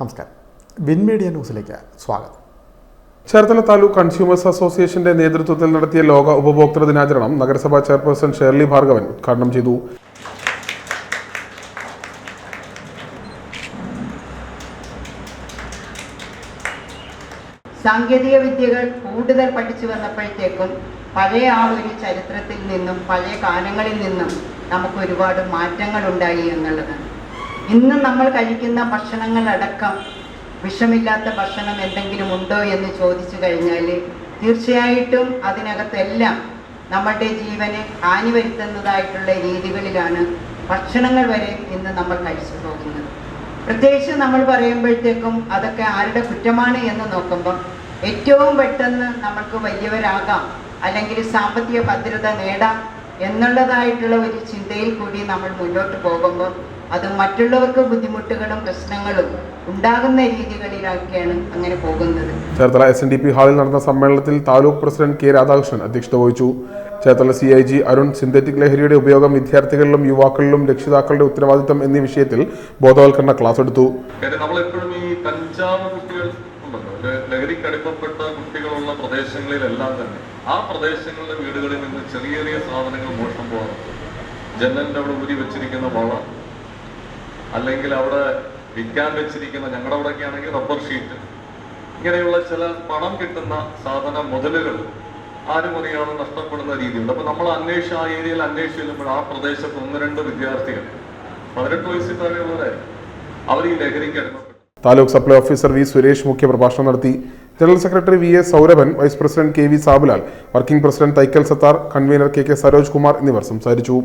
നമസ്കാരം. Win media ന്യൂസിലേക്ക് സ്വാഗതം. ചേർത്തല താലൂക്ക് കൺസ്യൂമേഴ്സ് അസോസിയേഷന്റെ നേതൃത്വത്തിൽ നടത്തിയ ലോക ഉപഭോക്തൃ ദിനാചരണം നഗരസഭാ ചെയർപേഴ്സൺ ഷേർലി ഭാർഗവൻ ഉദ്ഘാടനം ചെയ്തു. സാങ്കേതിക വിദ്യകൾ കൂടുതൽ പഠിച്ചു വന്നപ്പോഴത്തേക്കും പഴയ ആ ഒരു ചരിത്രത്തിൽ നിന്നും പഴയ കാലങ്ങളിൽ നിന്നും നമുക്ക് ഒരുപാട് മാറ്റങ്ങൾ ഉണ്ടായി എന്നുള്ളതാണ്. ഇന്ന് നമ്മൾ കഴിക്കുന്ന ഭക്ഷണങ്ങളടക്കം വിഷമില്ലാത്ത ഭക്ഷണം എന്തെങ്കിലും ഉണ്ടോ എന്ന് ചോദിച്ചു കഴിഞ്ഞാൽ തീർച്ചയായിട്ടും അതിനകത്തെല്ലാം നമ്മുടെ ജീവന് ഹാനി വരുത്തുന്നതായിട്ടുള്ള രീതികളിലാണ് ഭക്ഷണങ്ങൾ വരെ ഇന്ന് നമ്മൾ കഴിച്ചു പോകുന്നത്. പ്രത്യേകിച്ച് നമ്മൾ പറയുമ്പോഴത്തേക്കും അതൊക്കെ ആരുടെ കുറ്റമാണ് എന്ന് നോക്കുമ്പം ഏറ്റവും പെട്ടെന്ന് നമ്മൾക്ക് വലിയവരാകാം അല്ലെങ്കിൽ സാമ്പത്തിക ഭദ്രത നേടാം എന്നുള്ളതായിട്ടുള്ള ഒരു ചിന്തയിൽ കൂടി നമ്മൾ മുന്നോട്ട് പോകുമ്പോൾ അത് മറ്റുള്ളവർക്ക് ബുദ്ധിമുട്ടുകളും പ്രശ്നങ്ങളും ഉണ്ടാകുന്ന രീതികളിലൊക്കെയാണ് അങ്ങനെ പോകുന്നത്. Cherthala S N D P ഹാളിൽ നടന്ന സമ്മേളനത്തിൽ താലൂക്ക് പ്രസിഡന്റ് കെ രാധാകൃഷ്ണൻ അധ്യക്ഷത വഹിച്ചു. Cherthala C I G Arun synthetic ലഹരിയുടെ ഉപയോഗം വിദ്യാർത്ഥികളിലും യുവാക്കളിലും രക്ഷിതാക്കളുടെ ഉത്തരവാദിത്തം എന്നീ വിഷയത്തിൽ ബോധവൽക്കരണ ക്ലാസ് എടുത്തു. നമ്മളെപ്പോഴും ഈ കഞ്ചാവ് കുട്ടികൾ കുട്ടികളുള്ള പ്രദേശങ്ങളിലെല്ലാം തന്നെ ആ പ്രദേശങ്ങളിലെ വീടുകളിൽ നിന്ന് ചെറിയ ചെറിയ സാധനങ്ങൾ മോഷണം പോകാറുണ്ട്. ജനലിന്റെ അവിടെ ഊരി വെച്ചിരിക്കുന്ന വള അല്ലെങ്കിൽ അവിടെ വിൽക്കാൻ വെച്ചിരിക്കുന്ന ഞങ്ങളുടെ അവിടെയൊക്കെ ആണെങ്കിൽ റബ്ബർ ഷീറ്റ് ഇങ്ങനെയുള്ള ചില പണം കിട്ടുന്ന സാധന മുതലുകൾ ആരും അറിയാതെ നഷ്ടപ്പെടുന്ന രീതിയുണ്ട്. അപ്പൊ നമ്മൾ അന്വേഷിച്ച ആ ഏരിയയിൽ അന്വേഷിച്ച് ആ പ്രദേശത്ത് ഒന്ന് രണ്ട് വിദ്യാർത്ഥികൾ പതിനെട്ട് വയസ്സിൽ താഴെയുള്ളവരായിരുന്നു അവർ ഈ ലഹരിക്ക് taluk supply officer V Suresh മുഖ്യ പ്രഭാഷണം നടത്തി. General secretary V S Saurabhan vice president K V Sabulal working president Thaikkal Sathar convener K K Saroj Kumar എന്നിവർ സംസാരിച്ചു.